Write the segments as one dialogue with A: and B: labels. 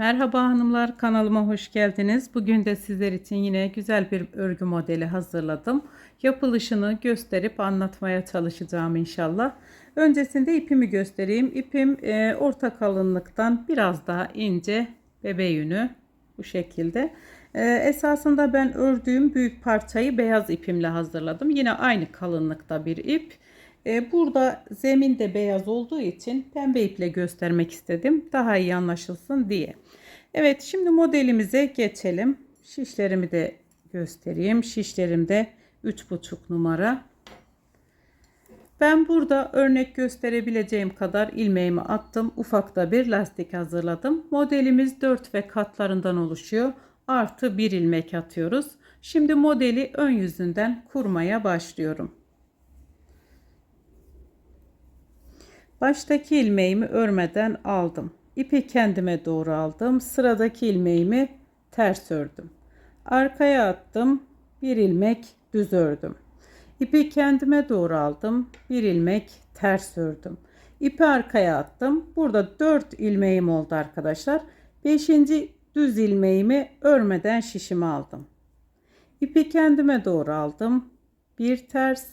A: Merhaba hanımlar kanalıma hoş geldiniz. Bugün de sizler için yine güzel bir örgü modeli hazırladım. Yapılışını gösterip anlatmaya çalışacağım inşallah. Öncesinde ipimi göstereyim. İpim e, orta kalınlıktan biraz daha ince bebe yünü bu şekilde. E, esasında ben ördüğüm büyük parçayı beyaz ipimle hazırladım. Yine aynı kalınlıkta bir ip. E, burada zemin de beyaz olduğu için pembe iple göstermek istedim. Daha iyi anlaşılsın diye. Evet şimdi modelimize geçelim. Şişlerimi de göstereyim. Şişlerim de 3,5 numara. Ben burada örnek gösterebileceğim kadar ilmeğimi attım. Ufakta bir lastik hazırladım. Modelimiz 4 ve katlarından oluşuyor. Artı bir ilmek atıyoruz. Şimdi modeli ön yüzünden kurmaya başlıyorum. Baştaki ilmeğimi örmeden aldım. İpi kendime doğru aldım. Sıradaki ilmeğimi ters ördüm. Arkaya attım. Bir ilmek düz ördüm. İpi kendime doğru aldım. Bir ilmek ters ördüm. İpi arkaya attım. Burada 4 ilmeğim oldu arkadaşlar. 5. düz ilmeğimi örmeden şişimi aldım. İpi kendime doğru aldım. Bir ters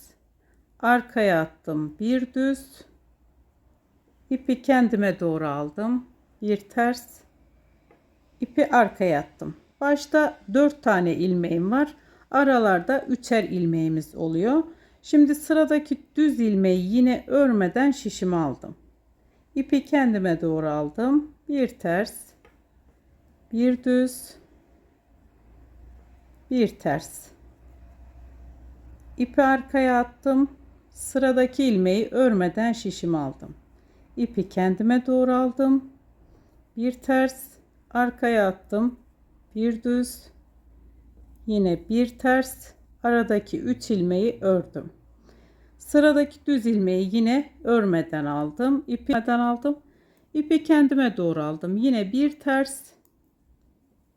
A: arkaya attım. Bir düz İpi kendime doğru aldım. Bir ters. ipi arkaya attım. Başta 4 tane ilmeğim var. Aralarda üçer ilmeğimiz oluyor. Şimdi sıradaki düz ilmeği yine örmeden şişimi aldım. İpi kendime doğru aldım. Bir ters. Bir düz. Bir ters. İpi arkaya attım. Sıradaki ilmeği örmeden şişimi aldım ipi kendime doğru aldım. Bir ters arkaya attım. Bir düz yine bir ters aradaki 3 ilmeği ördüm. Sıradaki düz ilmeği yine örmeden aldım. İpiden aldım. İpi kendime doğru aldım. Yine bir ters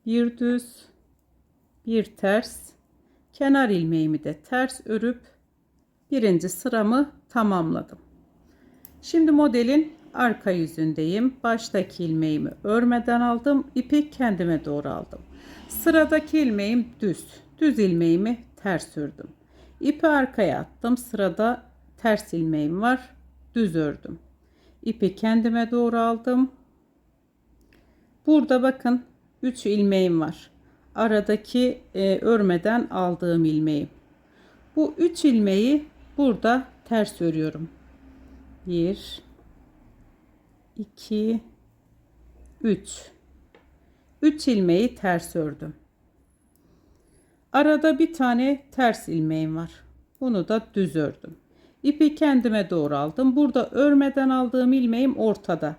A: bir düz bir ters kenar ilmeğimi de ters örüp birinci sıramı tamamladım. Şimdi modelin arka yüzündeyim. Baştaki ilmeğimi örmeden aldım. İpi kendime doğru aldım. Sıradaki ilmeğim düz. Düz ilmeğimi ters ördüm. İpi arkaya attım. Sırada ters ilmeğim var. Düz ördüm. İpi kendime doğru aldım. Burada bakın 3 ilmeğim var. Aradaki e, örmeden aldığım ilmeğim. Bu 3 ilmeği burada ters örüyorum. 1 2 3 3 ilmeği ters ördüm. Arada bir tane ters ilmeğim var. Bunu da düz ördüm. İpi kendime doğru aldım. Burada örmeden aldığım ilmeğim ortada.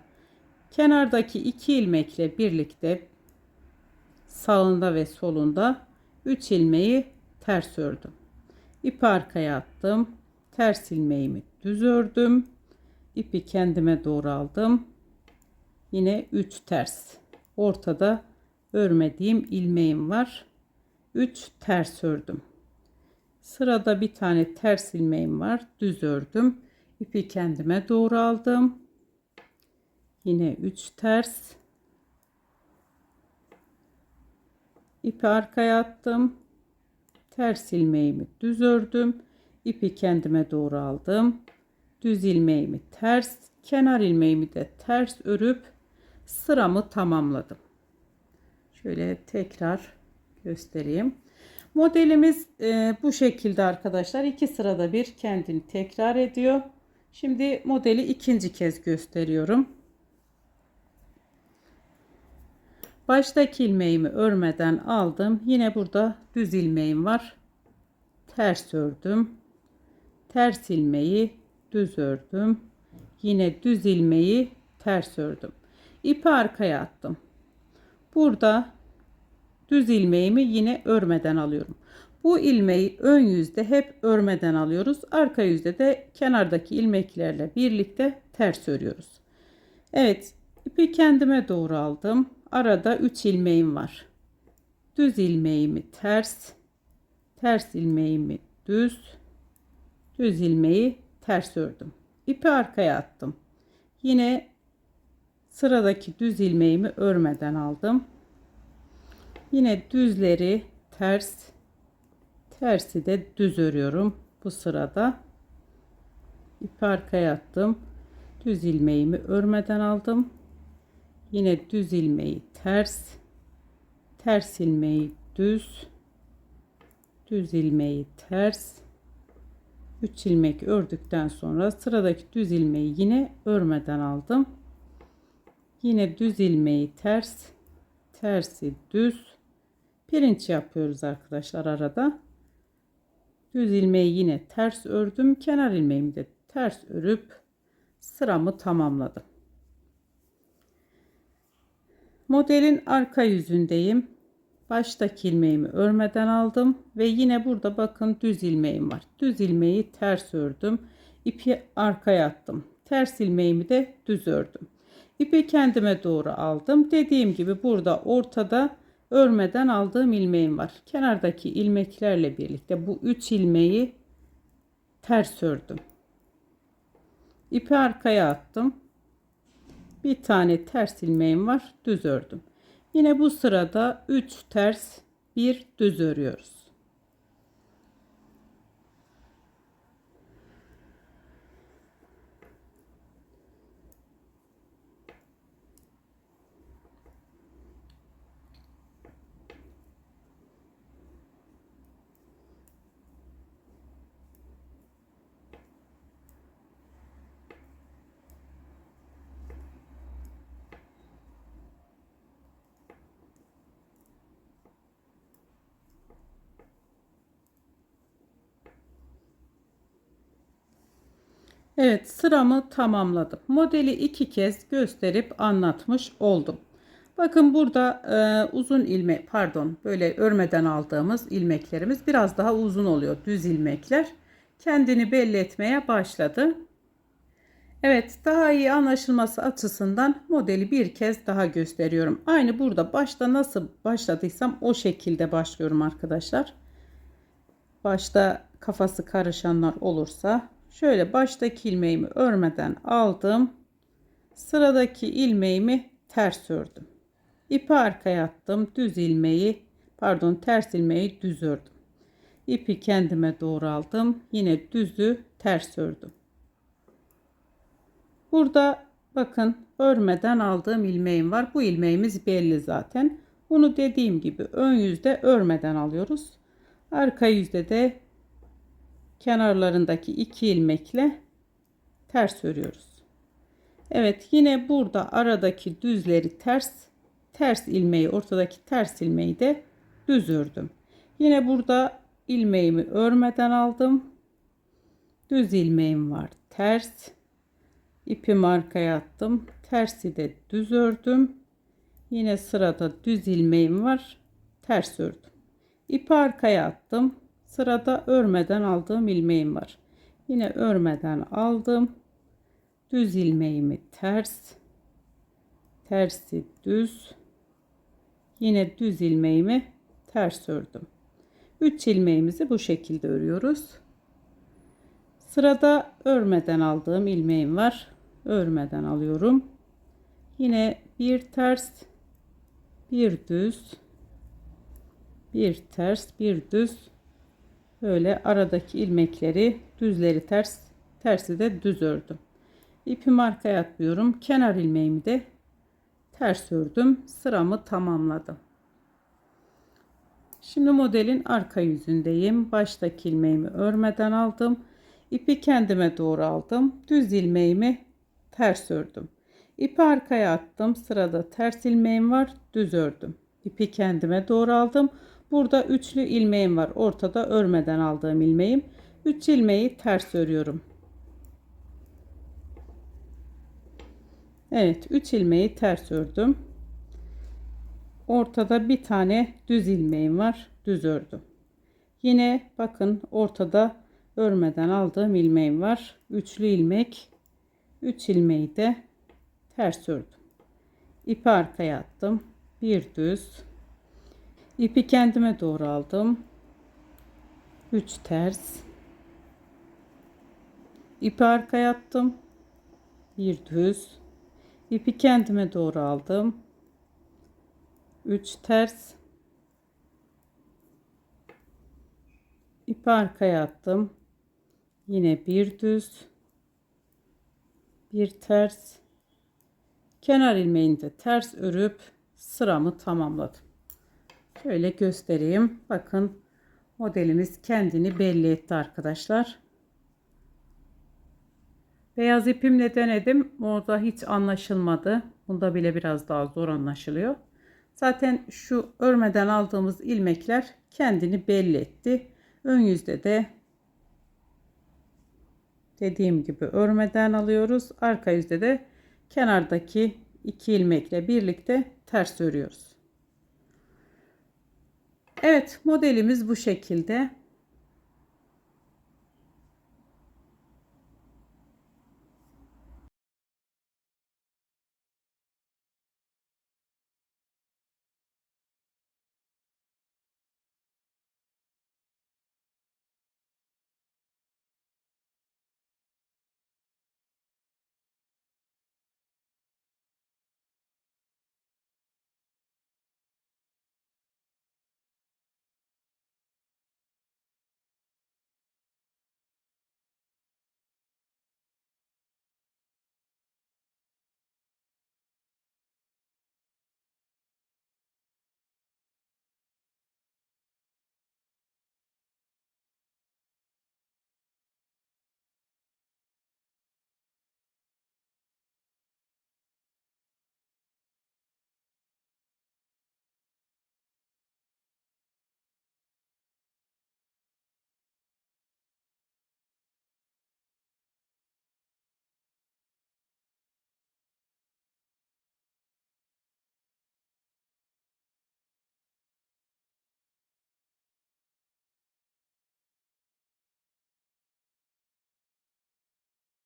A: Kenardaki iki ilmekle birlikte sağında ve solunda 3 ilmeği ters ördüm. İpi arkaya attım. Ters ilmeğimi düz ördüm ipi kendime doğru aldım. Yine 3 ters. Ortada örmediğim ilmeğim var. 3 ters ördüm. Sırada bir tane ters ilmeğim var. Düz ördüm. İpi kendime doğru aldım. Yine 3 ters. İpi arkaya attım. Ters ilmeğimi düz ördüm. İpi kendime doğru aldım düz ilmeğimi ters kenar ilmeğimi de ters örüp sıramı tamamladım. Şöyle tekrar göstereyim. Modelimiz e, bu şekilde arkadaşlar. iki sırada bir kendini tekrar ediyor. Şimdi modeli ikinci kez gösteriyorum. Baştaki ilmeğimi örmeden aldım. Yine burada düz ilmeğim var. Ters ördüm. Ters ilmeği düz ördüm. Yine düz ilmeği ters ördüm. İpi arkaya attım. Burada düz ilmeğimi yine örmeden alıyorum. Bu ilmeği ön yüzde hep örmeden alıyoruz. Arka yüzde de kenardaki ilmeklerle birlikte ters örüyoruz. Evet, ipi kendime doğru aldım. Arada 3 ilmeğim var. Düz ilmeğimi ters, ters ilmeğimi düz, düz ilmeği ters ördüm. İpi arkaya attım. Yine sıradaki düz ilmeğimi örmeden aldım. Yine düzleri ters tersi de düz örüyorum bu sırada. İpi arkaya attım. Düz ilmeğimi örmeden aldım. Yine düz ilmeği ters ters ilmeği düz düz ilmeği ters 3 ilmek ördükten sonra sıradaki düz ilmeği yine örmeden aldım. Yine düz ilmeği ters, tersi düz. Pirinç yapıyoruz arkadaşlar arada. Düz ilmeği yine ters ördüm. Kenar ilmeğimi de ters örüp sıramı tamamladım. Modelin arka yüzündeyim. Baştaki ilmeğimi örmeden aldım ve yine burada bakın düz ilmeğim var. Düz ilmeği ters ördüm. İpi arkaya attım. Ters ilmeğimi de düz ördüm. İpi kendime doğru aldım. Dediğim gibi burada ortada örmeden aldığım ilmeğim var. Kenardaki ilmeklerle birlikte bu 3 ilmeği ters ördüm. İpi arkaya attım. Bir tane ters ilmeğim var. Düz ördüm. Yine bu sırada 3 ters, 1 düz örüyoruz. Evet sıramı tamamladım. Modeli iki kez gösterip anlatmış oldum. Bakın burada e, uzun ilmek pardon böyle örmeden aldığımız ilmeklerimiz biraz daha uzun oluyor düz ilmekler. Kendini belli etmeye başladı. Evet daha iyi anlaşılması açısından modeli bir kez daha gösteriyorum. Aynı burada başta nasıl başladıysam o şekilde başlıyorum arkadaşlar. Başta kafası karışanlar olursa Şöyle baştaki ilmeğimi örmeden aldım. Sıradaki ilmeğimi ters ördüm. İpi arkaya attım. Düz ilmeği pardon ters ilmeği düz ördüm. İpi kendime doğru aldım. Yine düzü ters ördüm. Burada bakın örmeden aldığım ilmeğim var. Bu ilmeğimiz belli zaten. Bunu dediğim gibi ön yüzde örmeden alıyoruz. Arka yüzde de kenarlarındaki iki ilmekle ters örüyoruz. Evet yine burada aradaki düzleri ters ters ilmeği ortadaki ters ilmeği de düz ördüm. Yine burada ilmeğimi örmeden aldım. Düz ilmeğim var ters. İpimi arkaya attım. Tersi de düz ördüm. Yine sırada düz ilmeğim var. Ters ördüm. İpi arkaya attım. Sırada örmeden aldığım ilmeğim var. Yine örmeden aldım. Düz ilmeğimi ters. Tersi düz. Yine düz ilmeğimi ters ördüm. 3 ilmeğimizi bu şekilde örüyoruz. Sırada örmeden aldığım ilmeğim var. Örmeden alıyorum. Yine bir ters, bir düz, bir ters, bir düz Böyle aradaki ilmekleri düzleri ters tersi de düz ördüm. İpimi arkaya atlıyorum. Kenar ilmeğimi de ters ördüm. Sıramı tamamladım. Şimdi modelin arka yüzündeyim. Baştaki ilmeğimi örmeden aldım. İpi kendime doğru aldım. Düz ilmeğimi ters ördüm. İpi arkaya attım. Sırada ters ilmeğim var. Düz ördüm. İpi kendime doğru aldım. Burada üçlü ilmeğim var. Ortada örmeden aldığım ilmeğim. 3 ilmeği ters örüyorum. Evet 3 ilmeği ters ördüm. Ortada bir tane düz ilmeğim var. Düz ördüm. Yine bakın ortada örmeden aldığım ilmeğim var. Üçlü ilmek. 3 ilmeği de ters ördüm. İpi arkaya attım. Bir düz İpi kendime doğru aldım. 3 ters. İpi arkaya attım. Bir düz. İpi kendime doğru aldım. 3 ters. İpi arkaya attım. Yine bir düz. Bir ters. Kenar ilmeğini de ters örüp sıramı tamamladım. Şöyle göstereyim. Bakın modelimiz kendini belli etti arkadaşlar. Beyaz ipimle denedim. Orada hiç anlaşılmadı. Bunda bile biraz daha zor anlaşılıyor. Zaten şu örmeden aldığımız ilmekler kendini belli etti. Ön yüzde de dediğim gibi örmeden alıyoruz. Arka yüzde de kenardaki iki ilmekle birlikte ters örüyoruz. Evet modelimiz bu şekilde.